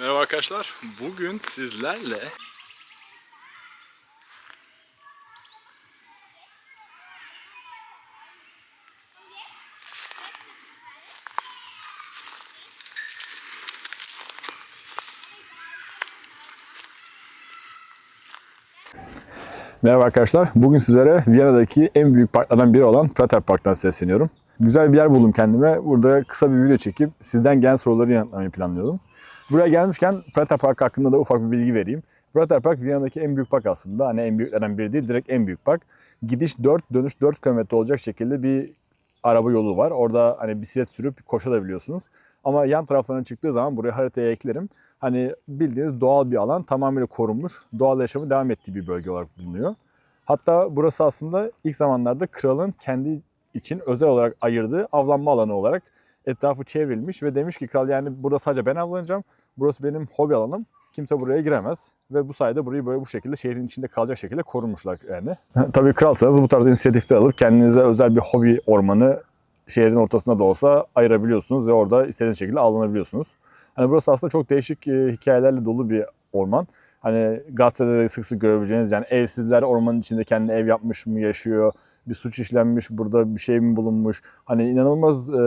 Merhaba arkadaşlar. Bugün sizlerle Merhaba arkadaşlar. Bugün sizlere Viyana'daki en büyük parklardan biri olan Prater Park'tan sesleniyorum. Güzel bir yer buldum kendime. Burada kısa bir video çekip sizden gelen soruları yanıtlamayı planlıyordum. Buraya gelmişken Prater Park hakkında da ufak bir bilgi vereyim. Prater Park Viyana'daki en büyük park aslında. Hani en büyüklerden biri değil, direkt en büyük park. Gidiş 4, dönüş 4 km olacak şekilde bir araba yolu var. Orada hani bisiklet sürüp koşabiliyorsunuz. Ama yan taraflarına çıktığı zaman buraya haritaya eklerim. Hani bildiğiniz doğal bir alan tamamıyla korunmuş. Doğal yaşamı devam ettiği bir bölge olarak bulunuyor. Hatta burası aslında ilk zamanlarda kralın kendi için özel olarak ayırdığı avlanma alanı olarak etrafı çevrilmiş ve demiş ki kral yani burada sadece ben avlanacağım. Burası benim hobi alanım. Kimse buraya giremez ve bu sayede burayı böyle bu şekilde şehrin içinde kalacak şekilde korumuşlar yani. Tabii kralsanız bu tarz inisiyatifler alıp kendinize özel bir hobi ormanı şehrin ortasında da olsa ayırabiliyorsunuz ve orada istediğiniz şekilde avlanabiliyorsunuz. Hani burası aslında çok değişik e, hikayelerle dolu bir orman. Hani gazetede de sık sık görebileceğiniz yani evsizler ormanın içinde kendi ev yapmış mı yaşıyor, bir suç işlenmiş, burada bir şey mi bulunmuş. Hani inanılmaz e,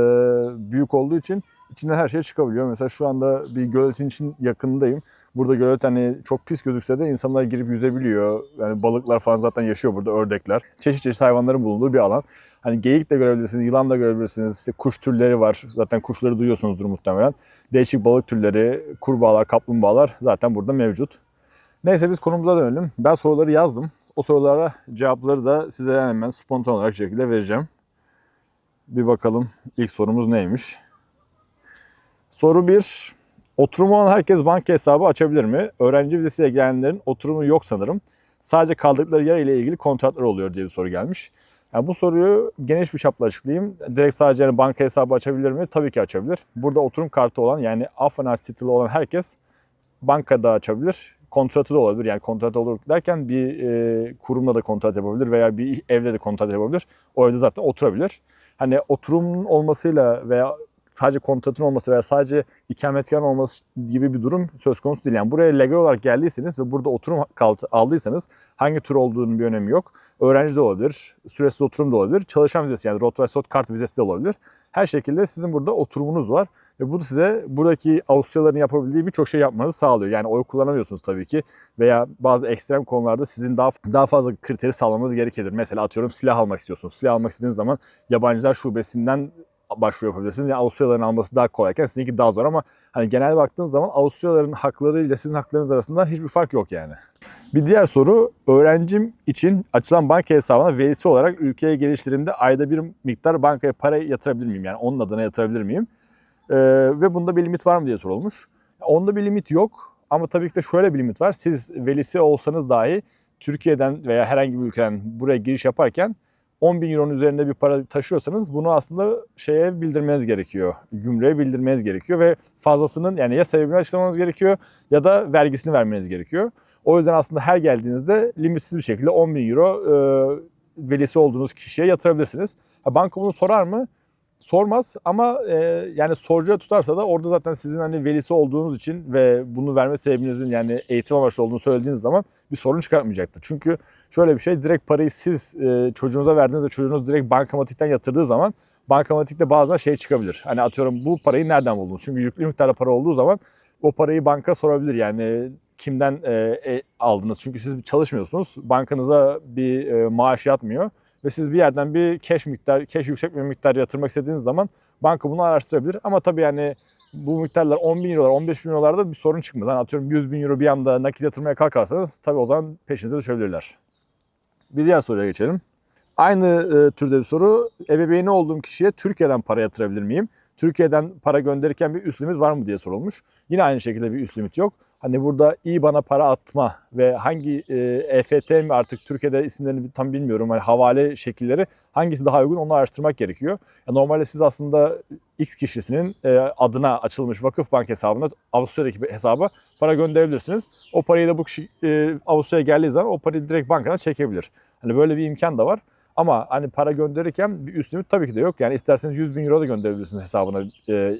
büyük olduğu için içinden her şey çıkabiliyor. Mesela şu anda bir göletin için yakınındayım. Burada gölet hani çok pis gözükse de insanlar girip yüzebiliyor. Yani balıklar falan zaten yaşıyor burada, ördekler. Çeşit çeşit hayvanların bulunduğu bir alan. Hani geyik de görebilirsiniz, yılan da görebilirsiniz. İşte kuş türleri var. Zaten kuşları duyuyorsunuzdur muhtemelen. Değişik balık türleri, kurbağalar, kaplumbağalar zaten burada mevcut. Neyse biz konumuza dönelim. Ben soruları yazdım. O sorulara cevapları da size hemen spontan olarak şekilde vereceğim. Bir bakalım ilk sorumuz neymiş? Soru 1. Oturumu olan herkes banka hesabı açabilir mi? Öğrenci vizesiyle gelenlerin oturumu yok sanırım. Sadece kaldıkları yer ile ilgili kontratlar oluyor diye bir soru gelmiş. Yani bu soruyu geniş bir çapla açıklayayım. Direkt sadece yani banka hesabı açabilir mi? Tabii ki açabilir. Burada oturum kartı olan yani Afanas titulu olan herkes bankada açabilir. Kontratı da olabilir. Yani kontrat olur derken bir e, kurumla da kontrat yapabilir veya bir evde de kontrat yapabilir. O evde zaten oturabilir. Hani oturumun olmasıyla veya sadece kontratın olması veya sadece ikametgahın olması gibi bir durum söz konusu değil. Yani buraya legal olarak geldiyseniz ve burada oturum aldıysanız hangi tür olduğunun bir önemi yok. Öğrenci de olabilir, süresiz oturum da olabilir, çalışan vizesi yani rot ve sot kart vizesi de olabilir. Her şekilde sizin burada oturumunuz var ve bu size buradaki Avusturyalıların yapabildiği birçok şey yapmanızı sağlıyor. Yani oy kullanamıyorsunuz tabii ki veya bazı ekstrem konularda sizin daha daha fazla kriteri sağlamanız gerekebilir. Mesela atıyorum silah almak istiyorsunuz. Silah almak istediğiniz zaman yabancılar şubesinden başvuru yapabilirsiniz. Yani Avusturyalıların alması daha kolayken sizinki daha zor ama hani genel baktığınız zaman Avusturyalıların hakları ile sizin haklarınız arasında hiçbir fark yok yani. Bir diğer soru öğrencim için açılan banka hesabına velisi olarak ülkeye geliştirimde ayda bir miktar bankaya para yatırabilir miyim? Yani onun adına yatırabilir miyim? Ee, ve bunda bir limit var mı diye sorulmuş. Onda bir limit yok ama tabii ki de şöyle bir limit var. Siz velisi olsanız dahi Türkiye'den veya herhangi bir ülkeden buraya giriş yaparken 10 bin euronun üzerinde bir para taşıyorsanız bunu aslında şeye bildirmeniz gerekiyor. Gümrüğe bildirmeniz gerekiyor ve fazlasının yani ya sebebini açıklamanız gerekiyor ya da vergisini vermeniz gerekiyor. O yüzden aslında her geldiğinizde limitsiz bir şekilde 10 bin euro e, velisi olduğunuz kişiye yatırabilirsiniz. Ha, banka bunu sorar mı? Sormaz ama e, yani sorucuya tutarsa da orada zaten sizin hani velisi olduğunuz için ve bunu verme sebebinizin yani eğitim amaçlı olduğunu söylediğiniz zaman bir sorun çıkartmayacaktır. Çünkü şöyle bir şey direkt parayı siz e, çocuğunuza verdiğinizde çocuğunuz direkt bankamatikten yatırdığı zaman bankamatikte bazen şey çıkabilir. Hani atıyorum bu parayı nereden buldunuz? Çünkü yüklü miktarda para olduğu zaman o parayı banka sorabilir. Yani kimden e, e, aldınız? Çünkü siz çalışmıyorsunuz. Bankanıza bir e, maaş yatmıyor ve siz bir yerden bir cash miktar, cash yüksek bir miktar yatırmak istediğiniz zaman banka bunu araştırabilir. Ama tabii yani bu miktarlar 10 bin eurolar, 15 bin eurolarda bir sorun çıkmaz. Hani atıyorum 100 bin euro bir anda nakit yatırmaya kalkarsanız tabii o zaman peşinize düşebilirler. Bir diğer soruya geçelim. Aynı e, türde bir soru. Ebeveyni olduğum kişiye Türkiye'den para yatırabilir miyim? Türkiye'den para gönderirken bir üst limit var mı diye sorulmuş. Yine aynı şekilde bir üst limit yok. Hani burada iyi bana para atma ve hangi e, EFT mi artık Türkiye'de isimlerini tam bilmiyorum. Hani havale şekilleri hangisi daha uygun onu araştırmak gerekiyor. Ya normalde siz aslında X kişisinin e, adına açılmış vakıf bank hesabına Avusturya'daki bir hesaba para gönderebilirsiniz. O parayı da bu kişi e, Avusturya'ya geldiği zaman o parayı direkt bankadan çekebilir. Hani böyle bir imkan da var. Ama hani para gönderirken bir üst limit tabii ki de yok. Yani isterseniz 100 bin euro da gönderebilirsiniz hesabına e,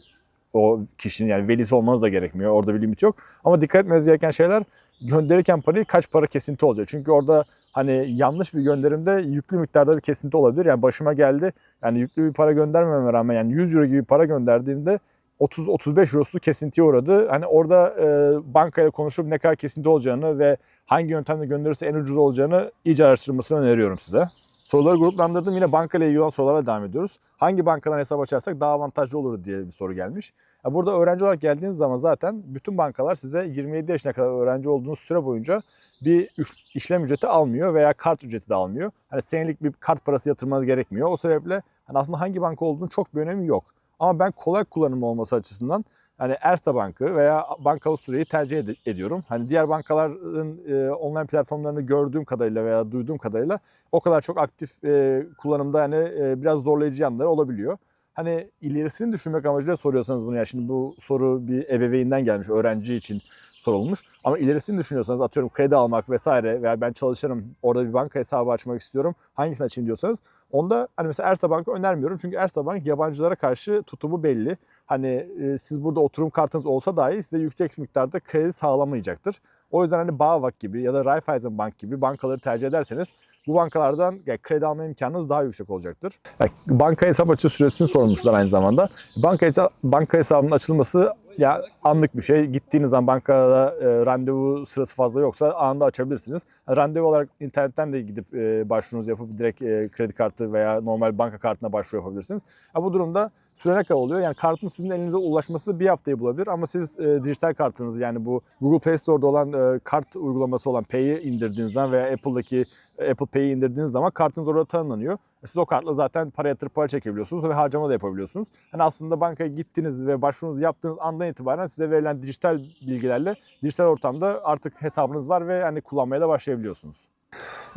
o kişinin yani velisi olmanız da gerekmiyor. Orada bir limit yok. Ama dikkat etmeniz gereken şeyler gönderirken parayı kaç para kesinti olacak. Çünkü orada hani yanlış bir gönderimde yüklü miktarda bir kesinti olabilir. Yani başıma geldi. Yani yüklü bir para göndermeme rağmen yani 100 euro gibi para gönderdiğimde 30-35 eurosu kesintiye uğradı. Hani orada e, bankayla konuşup ne kadar kesinti olacağını ve hangi yöntemle gönderirse en ucuz olacağını iyice araştırmasını öneriyorum size. Soruları gruplandırdım. Yine banka ile ilgili olan sorulara devam ediyoruz. Hangi bankadan hesap açarsak daha avantajlı olur diye bir soru gelmiş. Burada öğrenci olarak geldiğiniz zaman zaten bütün bankalar size 27 yaşına kadar öğrenci olduğunuz süre boyunca bir işlem ücreti almıyor veya kart ücreti de almıyor. Hani senelik bir kart parası yatırmanız gerekmiyor. O sebeple hani aslında hangi banka olduğunu çok bir önemi yok. Ama ben kolay kullanım olması açısından hani Erste Bank'ı veya Banka Avusturya'yı tercih ed- ediyorum. Hani diğer bankaların e, online platformlarını gördüğüm kadarıyla veya duyduğum kadarıyla o kadar çok aktif e, kullanımda hani e, biraz zorlayıcı yanları olabiliyor. Hani ilerisini düşünmek amacıyla soruyorsanız bunu ya şimdi bu soru bir ebeveynden gelmiş öğrenci için sorulmuş. Ama ilerisini düşünüyorsanız atıyorum kredi almak vesaire veya ben çalışırım orada bir banka hesabı açmak istiyorum hangisini açayım diyorsanız onda hani mesela Erste Bank'ı önermiyorum. Çünkü Erste Bank yabancılara karşı tutumu belli. Hani e, siz burada oturum kartınız olsa dahi size yüksek miktarda kredi sağlamayacaktır. O yüzden hani Bağvak gibi ya da Raiffeisen Bank gibi bankaları tercih ederseniz bu bankalardan yani kredi alma imkanınız daha yüksek olacaktır. Yani banka hesap açı süresini sormuşlar aynı zamanda. Banka, banka hesabının açılması ya anlık bir şey. Gittiğiniz zaman bankada e, randevu sırası fazla yoksa anında açabilirsiniz. Randevu olarak internetten de gidip e, başvurunuzu yapıp direkt e, kredi kartı veya normal banka kartına başvuru yapabilirsiniz. Ha, bu durumda süre ne kadar oluyor? Yani kartın sizin elinize ulaşması bir haftayı bulabilir ama siz e, dijital kartınızı yani bu Google Play Store'da olan e, kart uygulaması olan Pay'i indirdiğiniz zaman veya Apple'daki Apple Pay'i indirdiğiniz zaman kartınız orada tanımlanıyor. Siz o kartla zaten para yatırıp para çekebiliyorsunuz ve harcama da yapabiliyorsunuz. Hani aslında bankaya gittiniz ve başvurunuzu yaptığınız andan itibaren size verilen dijital bilgilerle dijital ortamda artık hesabınız var ve hani kullanmaya da başlayabiliyorsunuz.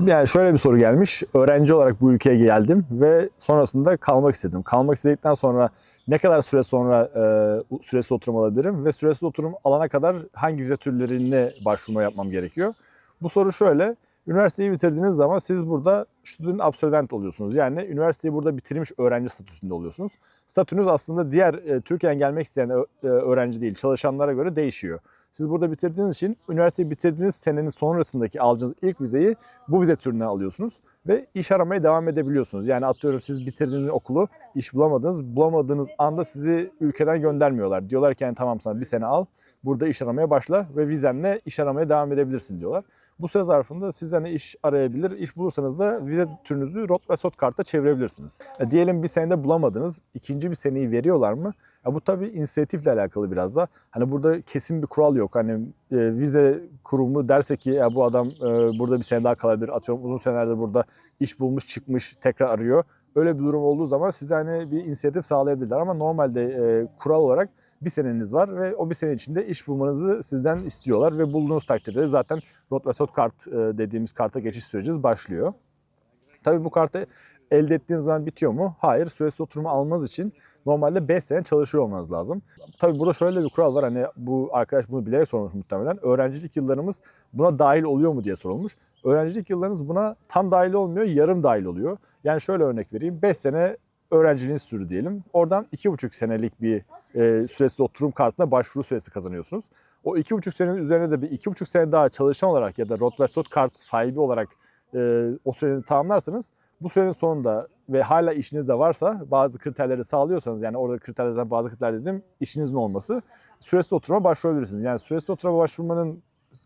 Yani şöyle bir soru gelmiş. Öğrenci olarak bu ülkeye geldim ve sonrasında kalmak istedim. Kalmak istedikten sonra ne kadar süre sonra e, süresiz oturum alabilirim ve süresiz oturum alana kadar hangi vize türlerine başvurma yapmam gerekiyor? Bu soru şöyle. Üniversiteyi bitirdiğiniz zaman siz burada student absolvent oluyorsunuz. Yani üniversiteyi burada bitirmiş öğrenci statüsünde oluyorsunuz. Statünüz aslında diğer e, Türkiye'den gelmek isteyen e, öğrenci değil, çalışanlara göre değişiyor. Siz burada bitirdiğiniz için üniversiteyi bitirdiğiniz senenin sonrasındaki alacağınız ilk vizeyi bu vize türünden alıyorsunuz ve iş aramaya devam edebiliyorsunuz. Yani atıyorum siz bitirdiğiniz okulu iş bulamadınız, bulamadığınız anda sizi ülkeden göndermiyorlar. Diyorlar ki yani tamam sana bir sene al, burada iş aramaya başla ve vizenle iş aramaya devam edebilirsin diyorlar. Bu süre zarfında siz hani iş arayabilir, iş bulursanız da vize türünüzü rot ve sot karta çevirebilirsiniz. E, diyelim bir senede bulamadınız, ikinci bir seneyi veriyorlar mı? Ya bu tabii inisiyatifle alakalı biraz da. Hani burada kesin bir kural yok. Hani e, vize kurumu derse ki ya bu adam e, burada bir sene daha kalabilir. Atıyorum uzun senelerdir burada iş bulmuş çıkmış tekrar arıyor. Öyle bir durum olduğu zaman size hani bir inisiyatif sağlayabilirler. Ama normalde e, kural olarak bir seneniz var ve o bir sene içinde iş bulmanızı sizden istiyorlar ve bulduğunuz takdirde zaten rot ve sot kart e, dediğimiz karta geçiş süreciniz başlıyor. Tabii bu kartı elde ettiğiniz zaman bitiyor mu? Hayır. Süresiz oturumu almanız için normalde 5 sene çalışıyor olmanız lazım. Tabii burada şöyle bir kural var. Hani bu arkadaş bunu bilerek sormuş muhtemelen. Öğrencilik yıllarımız buna dahil oluyor mu diye sorulmuş. Öğrencilik yıllarınız buna tam dahil olmuyor, yarım dahil oluyor. Yani şöyle örnek vereyim. 5 sene öğrenciliğiniz sürdü diyelim. Oradan 2,5 senelik bir e, süresiz oturum kartına başvuru süresi kazanıyorsunuz. O 2,5 senenin üzerine de bir 2,5 sene daha çalışan olarak ya da rot ve sot kart sahibi olarak e, o sürenizi tamamlarsanız bu sürenin sonunda ve hala işiniz de varsa bazı kriterleri sağlıyorsanız yani orada kriterlerden bazı kriterler dedim işinizin olması süresiz oturuma başvurabilirsiniz. Yani süresiz oturuma başvurmanın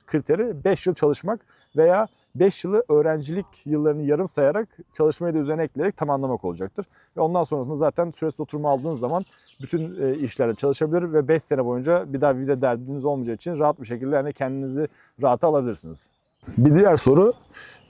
kriteri 5 yıl çalışmak veya 5 yılı öğrencilik yıllarını yarım sayarak çalışmayı da üzerine ekleyerek tamamlamak olacaktır. Ve ondan sonrasında zaten süresiz oturma aldığınız zaman bütün e, işlerde çalışabilir ve 5 sene boyunca bir daha vize derdiniz olmayacağı için rahat bir şekilde yani kendinizi rahata alabilirsiniz. Bir diğer soru,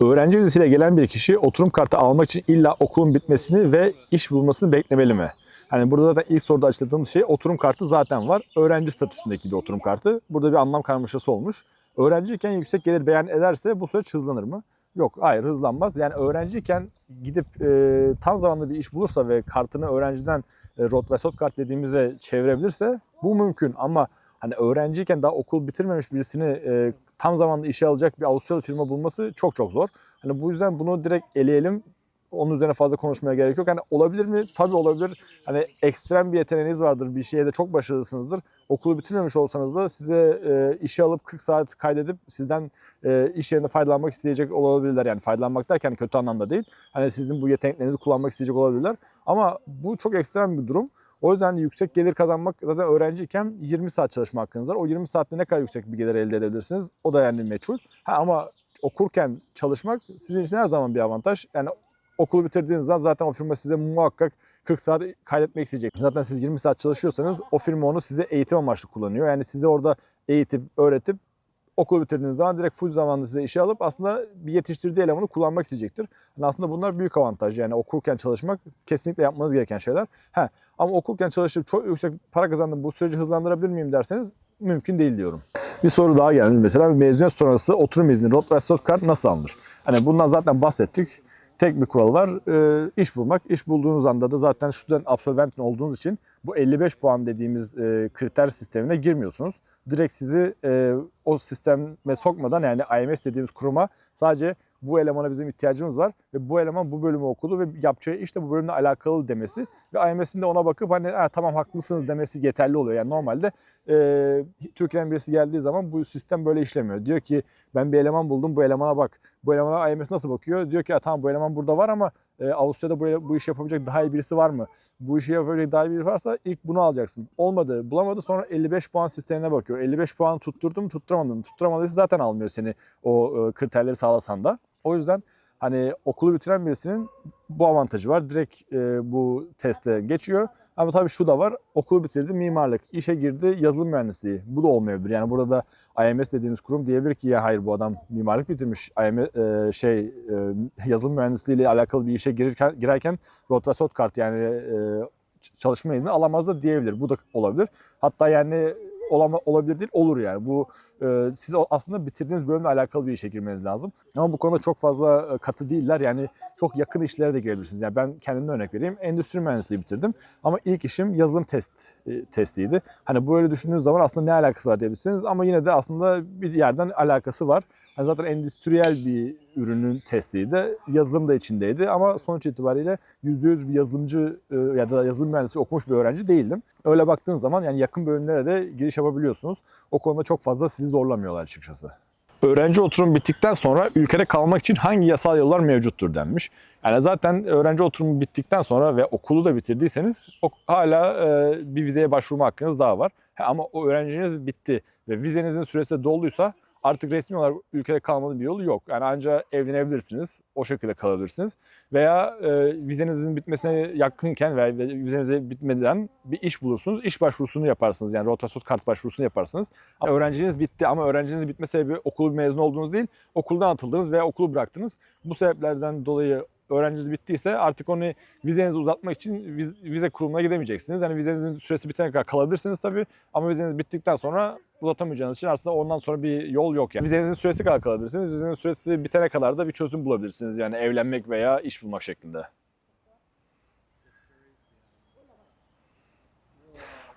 öğrenci vizesiyle gelen bir kişi oturum kartı almak için illa okulun bitmesini ve iş bulmasını beklemeli mi? Hani burada zaten ilk soruda açıkladığımız şey oturum kartı zaten var. Öğrenci statüsündeki bir oturum kartı. Burada bir anlam karmaşası olmuş. Öğrenciyken yüksek gelir beyan ederse bu süreç hızlanır mı? Yok, hayır hızlanmaz. Yani öğrenciyken gidip e, tam zamanlı bir iş bulursa ve kartını öğrenciden e, rot ve sot kart dediğimize çevirebilirse bu mümkün. Ama hani öğrenciyken daha okul bitirmemiş birisini e, tam zamanlı işe alacak bir Avusturyalı firma bulması çok çok zor. Hani bu yüzden bunu direkt eleyelim onun üzerine fazla konuşmaya gerek yok. Hani olabilir mi? Tabii olabilir. Hani ekstrem bir yeteneğiniz vardır. Bir şeye de çok başarılısınızdır. Okulu bitirmemiş olsanız da size e, işe alıp 40 saat kaydedip sizden e, iş yerinde faydalanmak isteyecek olabilirler. Yani faydalanmak derken kötü anlamda değil. Hani sizin bu yeteneklerinizi kullanmak isteyecek olabilirler. Ama bu çok ekstrem bir durum. O yüzden yüksek gelir kazanmak zaten öğrenciyken 20 saat çalışma hakkınız var. O 20 saatte ne kadar yüksek bir gelir elde edebilirsiniz? O da yani meçhul. Ha, ama okurken çalışmak sizin için her zaman bir avantaj. Yani okulu bitirdiğiniz zaman zaten o firma size muhakkak 40 saat kaydetmek isteyecek. Zaten siz 20 saat çalışıyorsanız o firma onu size eğitim amaçlı kullanıyor. Yani sizi orada eğitip, öğretip okulu bitirdiğiniz zaman direkt full zamanlı size işe alıp aslında bir yetiştirdiği elemanı kullanmak isteyecektir. Yani aslında bunlar büyük avantaj. Yani okurken çalışmak kesinlikle yapmanız gereken şeyler. Ha, ama okurken çalışıp çok yüksek para kazandım bu süreci hızlandırabilir miyim derseniz mümkün değil diyorum. Bir soru daha geldi mesela mezuniyet sonrası oturum izni, rot ve stok kart nasıl alınır? Hani bundan zaten bahsettik. Tek bir kural var. E, iş bulmak. İş bulduğunuz anda da zaten student absolvent olduğunuz için bu 55 puan dediğimiz e, kriter sistemine girmiyorsunuz. Direkt sizi e, o sisteme sokmadan yani IMS dediğimiz kuruma sadece bu elemana bizim ihtiyacımız var ve bu eleman bu bölümü okudu ve yapacağı iş de bu bölümle alakalı demesi ve IMS'in de ona bakıp hani "Ha, tamam haklısınız demesi yeterli oluyor. Yani normalde e, Türkiye'den birisi geldiği zaman bu sistem böyle işlemiyor. Diyor ki ben bir eleman buldum bu elemana bak. Bu elemana IMS nasıl bakıyor? Diyor ki "Ha, tamam bu eleman burada var ama e, Avusturya'da bu, bu işi yapabilecek daha iyi birisi var mı? Bu işi yapabilecek daha iyi biri varsa ilk bunu alacaksın. Olmadı, bulamadı sonra 55 puan sistemine bakıyor. 55 puan tutturdum mu tutturamadın. Tutturamadıysa zaten almıyor seni o e, kriterleri sağlasan da. O yüzden hani okulu bitiren birisinin bu avantajı var. Direkt e, bu teste geçiyor. Ama tabii şu da var. Okulu bitirdi, mimarlık, işe girdi, yazılım mühendisliği. Bu da olmayabilir. Yani burada da IMS dediğimiz kurum diyebilir ki ya hayır bu adam mimarlık bitirmiş. IMS, e, şey e, yazılım mühendisliği ile alakalı bir işe girirken, girerken rot ve sot kart yani e, çalışma izni alamaz da diyebilir. Bu da olabilir. Hatta yani olama, olabilir değil olur yani. Bu e, siz aslında bitirdiğiniz bölümle alakalı bir işe girmeniz lazım. Ama bu konuda çok fazla e, katı değiller. Yani çok yakın işlere de girebilirsiniz. Yani ben kendimden örnek vereyim. Endüstri mühendisliği bitirdim. Ama ilk işim yazılım test e, testiydi. Hani böyle düşündüğünüz zaman aslında ne alakası var diyebilirsiniz. Ama yine de aslında bir yerden alakası var. Yani zaten endüstriyel bir ürünün testiydi. Yazılım da içindeydi ama sonuç itibariyle %100 bir yazılımcı e, ya da yazılım mühendisi okumuş bir öğrenci değildim. Öyle baktığınız zaman yani yakın bölümlere de giriş yapabiliyorsunuz. O konuda çok fazla sizi zorlamıyorlar açıkçası. Öğrenci oturum bittikten sonra ülkede kalmak için hangi yasal yollar mevcuttur denmiş. Yani zaten öğrenci oturumu bittikten sonra ve okulu da bitirdiyseniz hala e, bir vizeye başvurma hakkınız daha var. Ama o öğrenciniz bitti ve vizenizin süresi de dolduysa artık resmi olarak ülkede kalmanın bir yolu yok. Yani ancak evlenebilirsiniz, o şekilde kalabilirsiniz. Veya e, vizenizin bitmesine yakınken veya vizenize bitmeden bir iş bulursunuz. İş başvurusunu yaparsınız. Yani rotasyon kart başvurusunu yaparsınız. Ama öğrenciniz bitti ama öğrenciniz bitme sebebi okulu mezun olduğunuz değil, okuldan atıldınız veya okulu bıraktınız. Bu sebeplerden dolayı öğrenciniz bittiyse artık onu vizenizi uzatmak için viz- vize kurumuna gidemeyeceksiniz. Yani vizenizin süresi bitene kadar kalabilirsiniz tabii ama vizeniz bittikten sonra uzatamayacağınız için aslında ondan sonra bir yol yok yani. Vizenizin süresi kadar kalabilirsiniz. Vizenizin süresi bitene kadar da bir çözüm bulabilirsiniz. Yani evlenmek veya iş bulmak şeklinde.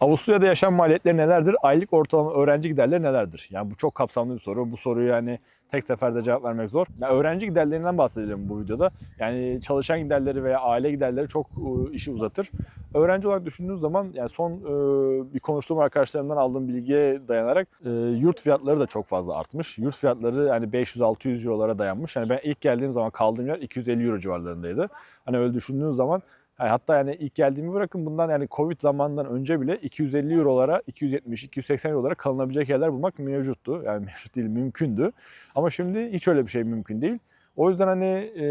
Avusturya'da yaşam maliyetleri nelerdir? Aylık ortalama öğrenci giderleri nelerdir? Yani bu çok kapsamlı bir soru. Bu soruyu yani tek seferde cevap vermek zor. Yani öğrenci giderlerinden bahsedelim bu videoda. Yani çalışan giderleri veya aile giderleri çok e, işi uzatır. Öğrenci olarak düşündüğünüz zaman yani son e, bir konuştuğum arkadaşlarımdan aldığım bilgiye dayanarak e, yurt fiyatları da çok fazla artmış. Yurt fiyatları yani 500-600 eurolara dayanmış. Yani ben ilk geldiğim zaman kaldığım yer 250 euro civarlarındaydı. Hani öyle düşündüğünüz zaman yani hatta yani ilk geldiğimi bırakın bundan yani Covid zamanından önce bile 250 eurolara, 270-280 eurolara kalınabilecek yerler bulmak mevcuttu. Yani mevcut değil, mümkündü. Ama şimdi hiç öyle bir şey mümkün değil. O yüzden hani e,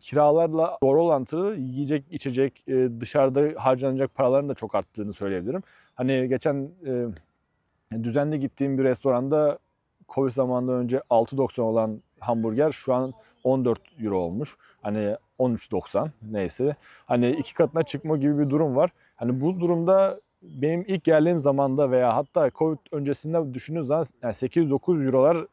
kiralarla doğru orantılı yiyecek, içecek, e, dışarıda harcanacak paraların da çok arttığını söyleyebilirim. Hani geçen e, düzenli gittiğim bir restoranda Covid zamanından önce 6.90 olan hamburger şu an 14 euro olmuş. Hani 13.90 neyse. Hani iki katına çıkma gibi bir durum var. Hani bu durumda benim ilk geldiğim zamanda veya hatta Covid öncesinde düşündüğünüz zaman yani 8-9 eurolar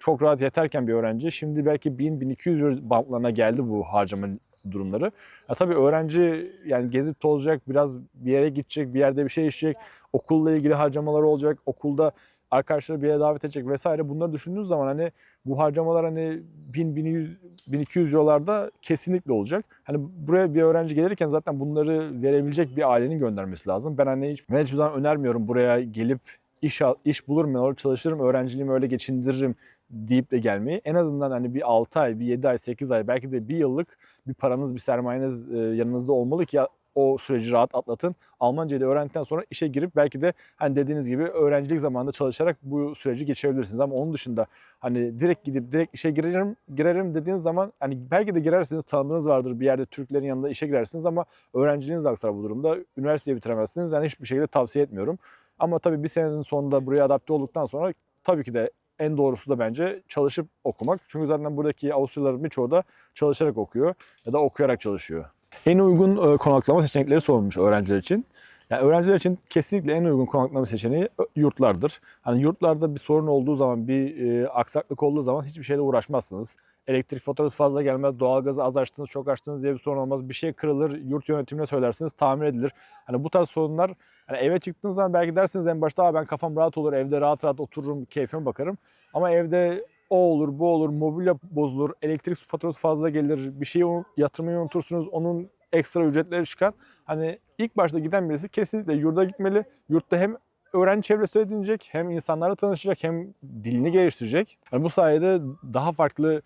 çok rahat yeterken bir öğrenci şimdi belki 1000-1200 euro bantlarına geldi bu harcama durumları. Ya tabii öğrenci yani gezip tozacak, biraz bir yere gidecek, bir yerde bir şey içecek, okulla ilgili harcamaları olacak, okulda arkadaşları bir yere davet edecek vesaire bunları düşündüğünüz zaman hani bu harcamalar hani 1000 1100 1200 eurolarda kesinlikle olacak. Hani buraya bir öğrenci gelirken zaten bunları verebilecek bir ailenin göndermesi lazım. Ben hani hiç ben hiçbir zaman önermiyorum buraya gelip iş iş bulurum ben orada çalışırım, öğrenciliğimi öyle geçindiririm deyip de gelmeyi. En azından hani bir 6 ay, bir 7 ay, 8 ay belki de bir yıllık bir paranız, bir sermayeniz e, yanınızda olmalı ki o süreci rahat atlatın. Almancayı da öğrendikten sonra işe girip belki de hani dediğiniz gibi öğrencilik zamanında çalışarak bu süreci geçirebilirsiniz. Ama onun dışında hani direkt gidip direkt işe girerim, girerim dediğiniz zaman hani belki de girersiniz tanıdığınız vardır bir yerde Türklerin yanında işe girersiniz ama öğrenciliğiniz aksar bu durumda. Üniversiteyi bitiremezsiniz. Yani hiçbir şekilde tavsiye etmiyorum. Ama tabii bir senenin sonunda buraya adapte olduktan sonra tabii ki de en doğrusu da bence çalışıp okumak. Çünkü zaten buradaki Avusturyalıların birçoğu da çalışarak okuyor ya da okuyarak çalışıyor. En uygun e, konaklama seçenekleri sorulmuş öğrenciler için. Yani öğrenciler için kesinlikle en uygun konaklama seçeneği ö- yurtlardır. Hani yurtlarda bir sorun olduğu zaman, bir e, aksaklık olduğu zaman hiçbir şeyle uğraşmazsınız. Elektrik faturası fazla gelmez, doğalgazı az açtınız, çok açtınız diye bir sorun olmaz. Bir şey kırılır, yurt yönetimine söylersiniz, tamir edilir. Hani bu tarz sorunlar, hani eve çıktığınız zaman belki dersiniz en başta "Aa, ben kafam rahat olur, evde rahat rahat otururum, keyfime bakarım. Ama evde o olur, bu olur, mobilya bozulur, elektrik faturası fazla gelir, bir şeyi yatırmayı unutursunuz, onun ekstra ücretleri çıkar. Hani ilk başta giden birisi kesinlikle yurda gitmeli. Yurtta hem öğrenci çevresi edinecek, hem insanlarla tanışacak, hem dilini geliştirecek. Yani bu sayede daha farklı,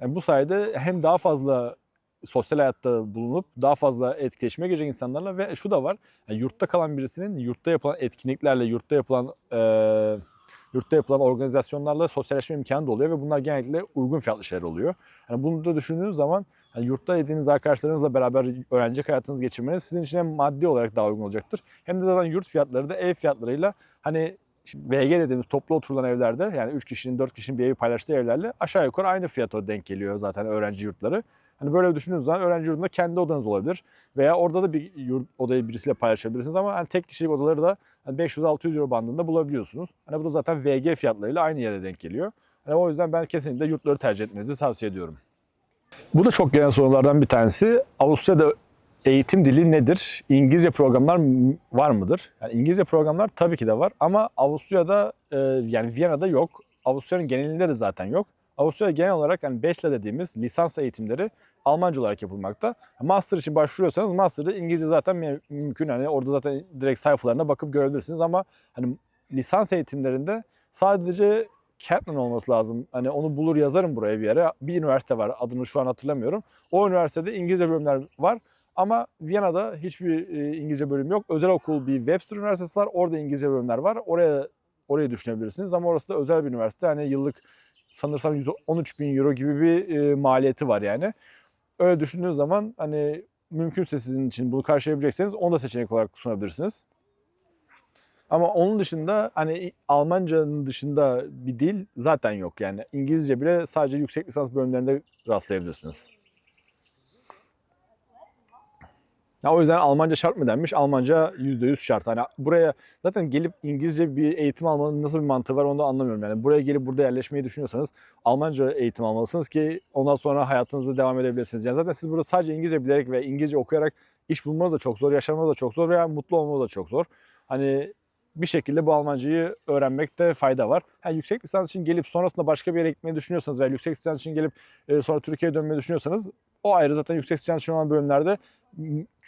yani bu sayede hem daha fazla sosyal hayatta bulunup daha fazla etkileşime girecek insanlarla ve şu da var. Yani yurtta kalan birisinin yurtta yapılan etkinliklerle, yurtta yapılan eee yurtta yapılan organizasyonlarla sosyalleşme imkanı da oluyor ve bunlar genellikle uygun fiyatlı şeyler oluyor. Yani bunu da düşündüğünüz zaman yani yurtta edindiğiniz arkadaşlarınızla beraber öğrencilik hayatınızı geçirmeniz sizin için hem maddi olarak daha uygun olacaktır. Hem de zaten yurt fiyatları da ev fiyatlarıyla hani VG dediğimiz toplu oturulan evlerde yani 3 kişinin 4 kişinin bir evi paylaştığı evlerle aşağı yukarı aynı fiyata denk geliyor zaten öğrenci yurtları. Hani böyle düşündüğünüz zaman öğrenci yurdunda kendi odanız olabilir. Veya orada da bir yurt, odayı birisiyle paylaşabilirsiniz ama hani tek kişilik odaları da hani 500-600 euro bandında bulabiliyorsunuz. Hani bu da zaten VG fiyatlarıyla aynı yere denk geliyor. Hani o yüzden ben kesinlikle yurtları tercih etmenizi tavsiye ediyorum. Bu da çok gelen sorulardan bir tanesi. Avusturya'da eğitim dili nedir? İngilizce programlar var mıdır? Yani İngilizce programlar tabii ki de var ama Avusturya'da e, yani Viyana'da yok. Avusturya'nın genelinde de zaten yok. Avusturya'da genel olarak yani Bachelor dediğimiz lisans eğitimleri Almanca olarak yapılmakta. Master için başvuruyorsanız Master'da İngilizce zaten mü- mümkün. Hani orada zaten direkt sayfalarına bakıp görebilirsiniz ama hani lisans eğitimlerinde sadece Kaplan olması lazım. Hani onu bulur yazarım buraya bir yere. Bir üniversite var adını şu an hatırlamıyorum. O üniversitede İngilizce bölümler var. Ama Viyana'da hiçbir e, İngilizce bölüm yok. Özel okul bir Webster Üniversitesi var. Orada İngilizce bölümler var. Oraya orayı düşünebilirsiniz. Ama orası da özel bir üniversite. Hani yıllık sanırsam 113 bin euro gibi bir e, maliyeti var yani. Öyle düşündüğünüz zaman hani mümkünse sizin için bunu karşılayabilecekseniz onu da seçenek olarak sunabilirsiniz. Ama onun dışında hani Almanca'nın dışında bir dil zaten yok. Yani İngilizce bile sadece yüksek lisans bölümlerinde rastlayabilirsiniz. Ya o yüzden Almanca şart mı denmiş? Almanca %100 şart. Hani buraya zaten gelip İngilizce bir eğitim almanın nasıl bir mantığı var onu da anlamıyorum. Yani buraya gelip burada yerleşmeyi düşünüyorsanız Almanca eğitim almalısınız ki ondan sonra hayatınızda devam edebilirsiniz. Yani zaten siz burada sadece İngilizce bilerek ve İngilizce okuyarak iş bulmanız da çok zor, yaşamanız da çok zor veya mutlu olmanız da çok zor. Hani bir şekilde bu Almancayı öğrenmekte fayda var. Yani yüksek lisans için gelip sonrasında başka bir yere gitmeyi düşünüyorsanız veya yüksek lisans için gelip e, sonra Türkiye'ye dönmeyi düşünüyorsanız o ayrı zaten yüksek lisans için olan bölümlerde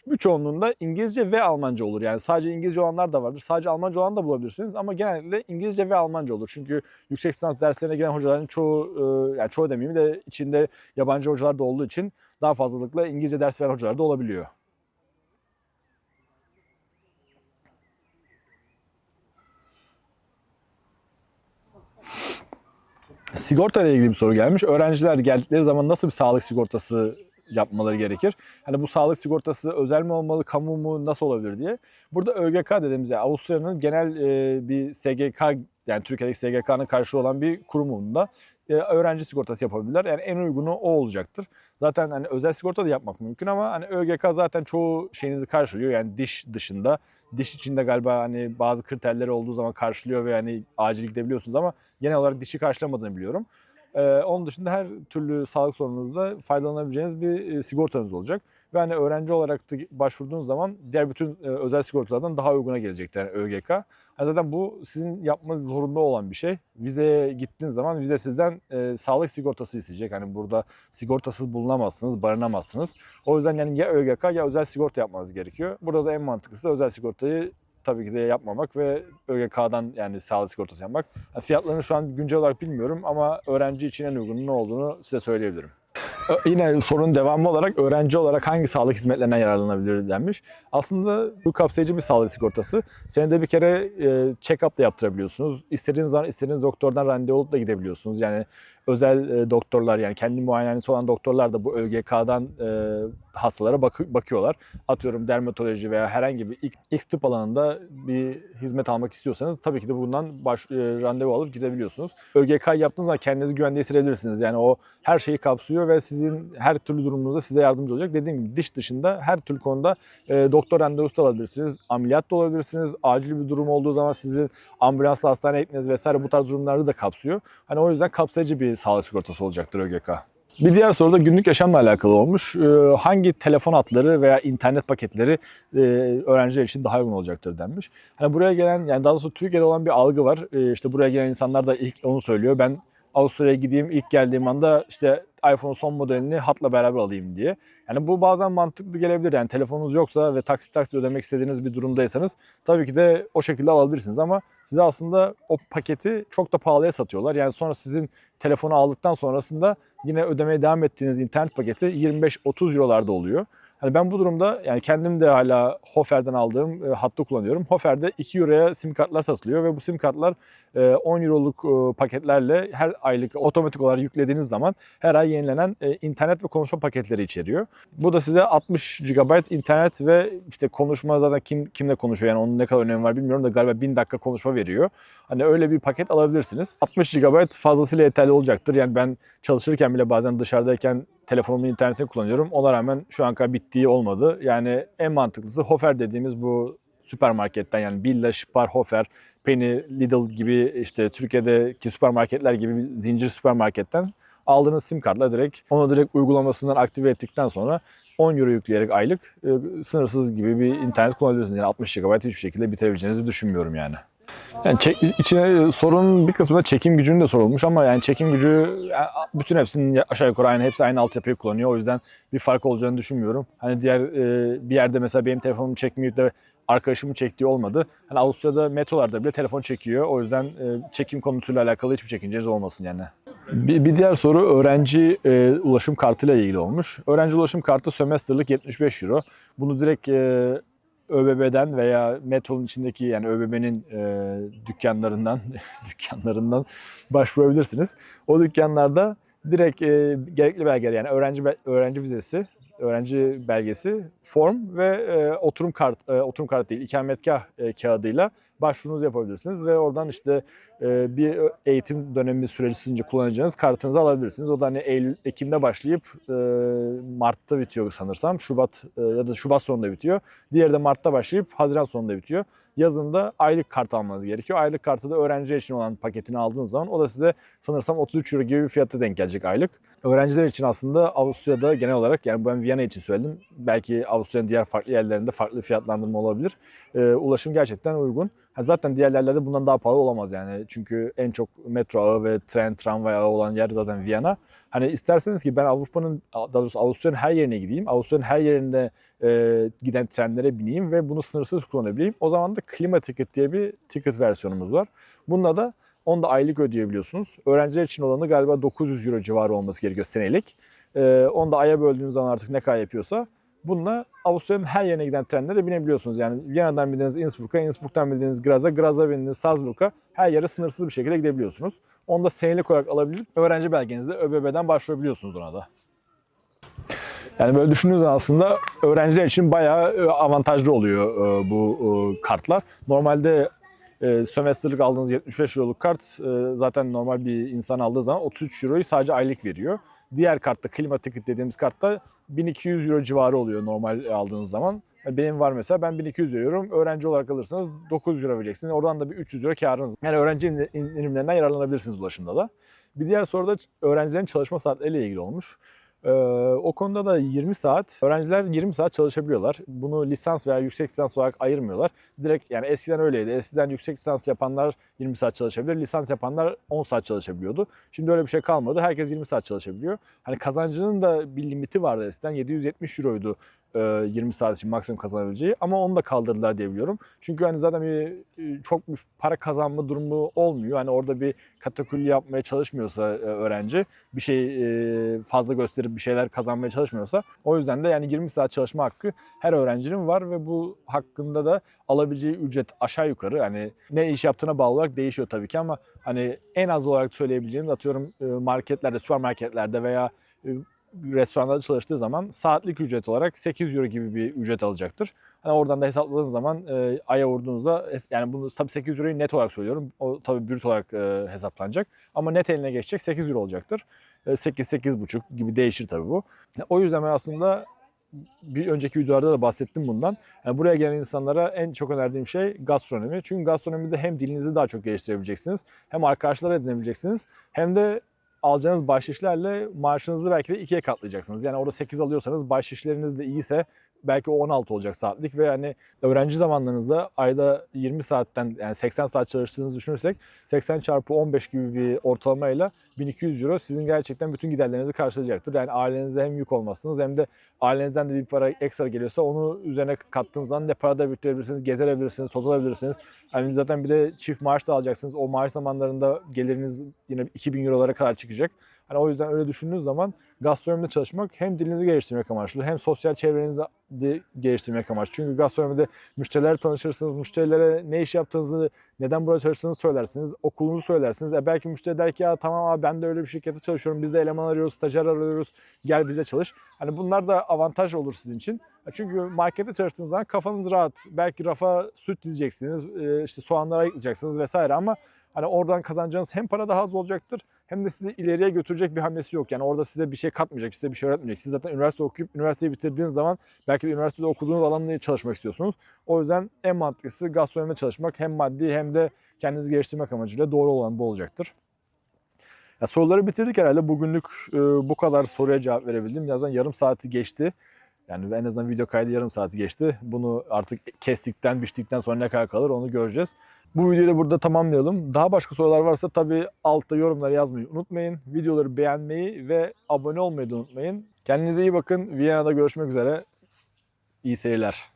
m, birçoğunluğunda İngilizce ve Almanca olur. Yani sadece İngilizce olanlar da vardır. Sadece Almanca olan da bulabilirsiniz ama genellikle İngilizce ve Almanca olur. Çünkü yüksek lisans derslerine giren hocaların çoğu, e, yani çoğu demeyeyim de içinde yabancı hocalar da olduğu için daha fazlalıkla İngilizce ders veren hocalar da olabiliyor. Sigorta ile ilgili bir soru gelmiş. Öğrenciler geldikleri zaman nasıl bir sağlık sigortası yapmaları gerekir? Hani bu sağlık sigortası özel mi olmalı, kamu mu, nasıl olabilir diye. Burada ÖGK dediğimiz yani Avusturya'nın genel e, bir SGK yani Türkiye'deki SGK'nın karşılığı olan bir kurumunda e, öğrenci sigortası yapabilirler. Yani en uygunu o olacaktır. Zaten hani özel sigorta da yapmak mümkün ama hani ÖGK zaten çoğu şeyinizi karşılıyor. Yani diş dışında. Diş içinde galiba hani bazı kriterleri olduğu zaman karşılıyor ve hani acil gidebiliyorsunuz ama genel olarak dişi karşılamadığını biliyorum. Ee, onun dışında her türlü sağlık sorununuzda faydalanabileceğiniz bir e, sigortanız olacak. Ve hani öğrenci olarak da başvurduğunuz zaman diğer bütün e, özel sigortalardan daha uyguna gelecektir yani ÖGK. Ha zaten bu sizin yapmanız zorunda olan bir şey. Vizeye gittiğiniz zaman vize sizden e, sağlık sigortası isteyecek. Hani burada sigortasız bulunamazsınız, barınamazsınız. O yüzden yani ya ÖGK ya özel sigorta yapmanız gerekiyor. Burada da en mantıklısı özel sigortayı tabii ki de yapmamak ve ÖGK'dan yani sağlık sigortası yapmak. Ha, Fiyatlarını şu an güncel olarak bilmiyorum ama öğrenci için en uygun ne olduğunu size söyleyebilirim. Yine sorunun devamı olarak öğrenci olarak hangi sağlık hizmetlerinden yararlanabilir denmiş. Aslında bu kapsayıcı bir sağlık sigortası. Senede bir kere e, check-up da yaptırabiliyorsunuz. İstediğiniz zaman istediğiniz doktordan randevu alıp da gidebiliyorsunuz. Yani özel e, doktorlar yani kendi muayenehanesi olan doktorlar da bu ÖGK'dan e, hastalara bakı- bakıyorlar. Atıyorum dermatoloji veya herhangi bir X tıp alanında bir hizmet almak istiyorsanız tabii ki de bundan baş, e, randevu alıp gidebiliyorsunuz. ÖGK yaptığınız zaman kendinizi güvende hissedebilirsiniz. Yani o her şeyi kapsıyor ve sizin her türlü durumunuzda size yardımcı olacak. Dediğim gibi diş dışında her türlü konuda e, doktor randevusu da alabilirsiniz. Ameliyat da olabilirsiniz. Acil bir durum olduğu zaman sizin ambulansla hastaneye gitmeniz vesaire bu tarz durumları da kapsıyor. Hani o yüzden kapsayıcı bir sağlık sigortası olacaktır ÖGK. Bir diğer soru da günlük yaşamla alakalı olmuş. Ee, hangi telefon hatları veya internet paketleri e, öğrenciler için daha uygun olacaktır denmiş. Hani buraya gelen yani daha doğrusu Türkiye'de olan bir algı var. Ee, işte buraya gelen insanlar da ilk onu söylüyor. Ben Avusturya'ya gideyim ilk geldiğim anda işte iPhone'un son modelini hatla beraber alayım diye. Yani bu bazen mantıklı gelebilir. Yani telefonunuz yoksa ve taksit taksit ödemek istediğiniz bir durumdaysanız tabii ki de o şekilde alabilirsiniz ama size aslında o paketi çok da pahalıya satıyorlar. Yani sonra sizin telefonu aldıktan sonrasında yine ödemeye devam ettiğiniz internet paketi 25-30 eurolarda oluyor. Hani ben bu durumda yani kendim de hala Hofer'den aldığım e, hattı kullanıyorum. Hofer'de 2 euroya sim kartlar satılıyor ve bu sim kartlar e, 10 euroluk e, paketlerle her aylık otomatik olarak yüklediğiniz zaman her ay yenilenen e, internet ve konuşma paketleri içeriyor. Bu da size 60 GB internet ve işte konuşma zaten kim kimle konuşuyor yani onun ne kadar önemi var bilmiyorum da galiba 1000 dakika konuşma veriyor. Hani öyle bir paket alabilirsiniz. 60 GB fazlasıyla yeterli olacaktır. Yani ben çalışırken bile bazen dışarıdayken telefonumun internetini kullanıyorum. Ona rağmen şu an kadar bittiği olmadı. Yani en mantıklısı Hofer dediğimiz bu süpermarketten yani Billa, Spar, Hofer, Penny, Lidl gibi işte Türkiye'deki süpermarketler gibi zincir süpermarketten aldığınız sim kartla direkt onu direkt uygulamasından aktive ettikten sonra 10 euro yükleyerek aylık e, sınırsız gibi bir internet kullanabilirsiniz. Yani 60 GB hiçbir şekilde bitirebileceğinizi düşünmüyorum yani. Yani çek- içine sorunun bir kısmında çekim gücünün de sorulmuş ama yani çekim gücü yani bütün hepsinin aşağı yukarı aynı hepsi aynı altyapıyı kullanıyor. O yüzden bir fark olacağını düşünmüyorum. Hani diğer e, bir yerde mesela benim telefonumu çekmeyip de arkadaşımın çektiği olmadı. Hani Avusturya'da metrolarda bile telefon çekiyor. O yüzden e, çekim konusuyla alakalı hiçbir çekinceniz olmasın yani. Bir, bir diğer soru öğrenci e, ulaşım kartıyla ilgili olmuş. Öğrenci ulaşım kartı sömestrlık 75 euro. Bunu direkt e, ÖBB'den veya metronun içindeki yani ÖBB'nin e, dükkanlarından dükkanlarından başvurabilirsiniz. O dükkanlarda direkt e, gerekli belgeler yani öğrenci öğrenci vizesi, öğrenci belgesi, form ve e, oturum kart e, oturum kartı değil ikametgah e, kağıdıyla başvurunuzu yapabilirsiniz ve oradan işte e, bir eğitim dönemi sürecince kullanacağınız kartınızı alabilirsiniz. O da hani Eylül, Ekim'de başlayıp e, Mart'ta bitiyor sanırsam. Şubat e, ya da Şubat sonunda bitiyor. Diğeri de Mart'ta başlayıp Haziran sonunda bitiyor. Yazında aylık kart almanız gerekiyor. Aylık kartı da öğrenciler için olan paketini aldığınız zaman o da size sanırsam 33 euro gibi bir fiyata denk gelecek aylık. Öğrenciler için aslında Avusturya'da genel olarak yani ben Viyana için söyledim. Belki Avusturya'nın diğer farklı yerlerinde farklı fiyatlandırma olabilir. E, ulaşım gerçekten uygun. Zaten diğer yerlerde bundan daha pahalı olamaz yani. Çünkü en çok metro ağı ve tren, tramvay ağı olan yer zaten Viyana. Hani isterseniz ki ben Avrupa'nın, daha doğrusu Avusturya'nın her yerine gideyim. Avusturya'nın her yerinde e, giden trenlere bineyim ve bunu sınırsız kullanabileyim. O zaman da klima ticket diye bir ticket versiyonumuz var. Bununla da onu da aylık ödeyebiliyorsunuz. Öğrenciler için olanı galiba 900 euro civarı olması gerekiyor senelik. E, onu da aya böldüğünüz zaman artık ne kadar yapıyorsa Bununla Avusturya'nın her yerine giden trenlere binebiliyorsunuz. Yani Viyana'dan bindiğiniz Innsbruck'a, Innsbruck'tan bindiğiniz Graz'a, Graz'a bindiğiniz Salzburg'a her yere sınırsız bir şekilde gidebiliyorsunuz. Onu da senelik olarak alabilip öğrenci belgenizle ÖBB'den başvurabiliyorsunuz ona da. Yani böyle düşündüğünüz aslında öğrenciler için bayağı e, avantajlı oluyor e, bu e, kartlar. Normalde e, sömestrlik aldığınız 75 euroluk kart zaten normal bir insan aldığı zaman 33 euroyu sadece aylık veriyor. Diğer kartta klima ticket dediğimiz kartta 1200 euro civarı oluyor normal aldığınız zaman. Benim var mesela ben 1200 veriyorum. Öğrenci olarak alırsanız 900 euro vereceksiniz. Oradan da bir 300 euro karınız. Yani öğrenci indirimlerinden yararlanabilirsiniz ulaşımda da. Bir diğer soru da öğrencilerin çalışma saatleriyle ilgili olmuş. Ee, o konuda da 20 saat, öğrenciler 20 saat çalışabiliyorlar. Bunu lisans veya yüksek lisans olarak ayırmıyorlar. Direkt yani eskiden öyleydi. Eskiden yüksek lisans yapanlar 20 saat çalışabilir, lisans yapanlar 10 saat çalışabiliyordu. Şimdi öyle bir şey kalmadı. Herkes 20 saat çalışabiliyor. Hani kazancının da bir limiti vardı eskiden. 770 euroydu 20 saat için maksimum kazanabileceği ama onu da kaldırdılar diye biliyorum. Çünkü hani zaten bir e, çok bir para kazanma durumu olmuyor. Hani orada bir katakulli yapmaya çalışmıyorsa e, öğrenci bir şey e, fazla gösterip bir şeyler kazanmaya çalışmıyorsa o yüzden de yani 20 saat çalışma hakkı her öğrencinin var ve bu hakkında da alabileceği ücret aşağı yukarı hani ne iş yaptığına bağlı olarak değişiyor tabii ki ama hani en az olarak söyleyebileceğim atıyorum e, marketlerde, süpermarketlerde veya restoranlarda çalıştığı zaman saatlik ücret olarak 8 euro gibi bir ücret alacaktır. Hani oradan da hesapladığınız zaman e, aya vurduğunuzda yani bunu tabii 8 euroyu net olarak söylüyorum. O tabii brüt olarak e, hesaplanacak. Ama net eline geçecek 8 euro olacaktır. E, 8 8,5 gibi değişir tabii bu. O yüzden ben aslında bir önceki videolarda da bahsettim bundan. Yani buraya gelen insanlara en çok önerdiğim şey gastronomi. Çünkü gastronomide hem dilinizi daha çok geliştirebileceksiniz, hem arkadaşlar edinebileceksiniz, hem de alacağınız bahşişlerle maaşınızı belki de ikiye katlayacaksınız. Yani orada 8 alıyorsanız bahşişleriniz de iyiyse belki o 16 olacak saatlik ve hani öğrenci zamanlarınızda ayda 20 saatten yani 80 saat çalıştığınızı düşünürsek 80 çarpı 15 gibi bir ortalamayla 1200 euro sizin gerçekten bütün giderlerinizi karşılayacaktır. Yani ailenize hem yük olmazsınız hem de ailenizden de bir para ekstra geliyorsa onu üzerine kattığınız zaman ne para da biriktirebilirsiniz, gezebilirsiniz, tozulabilirsiniz. Yani zaten bir de çift maaş da alacaksınız. O maaş zamanlarında geliriniz yine 2000 eurolara kadar çıkacak. Hani o yüzden öyle düşündüğünüz zaman gastronomide çalışmak hem dilinizi geliştirmek amaçlı hem sosyal çevrenizi de geliştirmek amaçlı. Çünkü gastronomide müşterilerle tanışırsınız. Müşterilere ne iş yaptığınızı, neden burada çalıştığınızı söylersiniz. Okulunuzu söylersiniz. E belki müşteri der ki ya tamam abi ben de öyle bir şirkette çalışıyorum. Biz de eleman arıyoruz, stajyer arıyoruz. Gel bize çalış. Hani bunlar da avantaj olur sizin için. E Çünkü markette çalıştığınız zaman kafanız rahat. Belki rafa süt dizeceksiniz, e, işte soğanları ayıklayacaksınız vesaire ama hani oradan kazanacağınız hem para daha az olacaktır hem de sizi ileriye götürecek bir hamlesi yok. Yani orada size bir şey katmayacak, size bir şey öğretmeyecek. Siz zaten üniversite okuyup üniversiteyi bitirdiğiniz zaman belki de üniversitede okuduğunuz alanla çalışmak istiyorsunuz. O yüzden en mantıklısı gastronomide çalışmak hem maddi hem de kendinizi geliştirmek amacıyla doğru olan bu olacaktır. Ya soruları bitirdik herhalde. Bugünlük e, bu kadar soruya cevap verebildim. Birazdan yarım saati geçti. Yani en azından video kaydı yarım saati geçti. Bunu artık kestikten, biçtikten sonra ne kadar kalır onu göreceğiz. Bu videoyu da burada tamamlayalım. Daha başka sorular varsa tabii altta yorumlara yazmayı unutmayın. Videoları beğenmeyi ve abone olmayı da unutmayın. Kendinize iyi bakın. Viyana'da görüşmek üzere. İyi seyirler.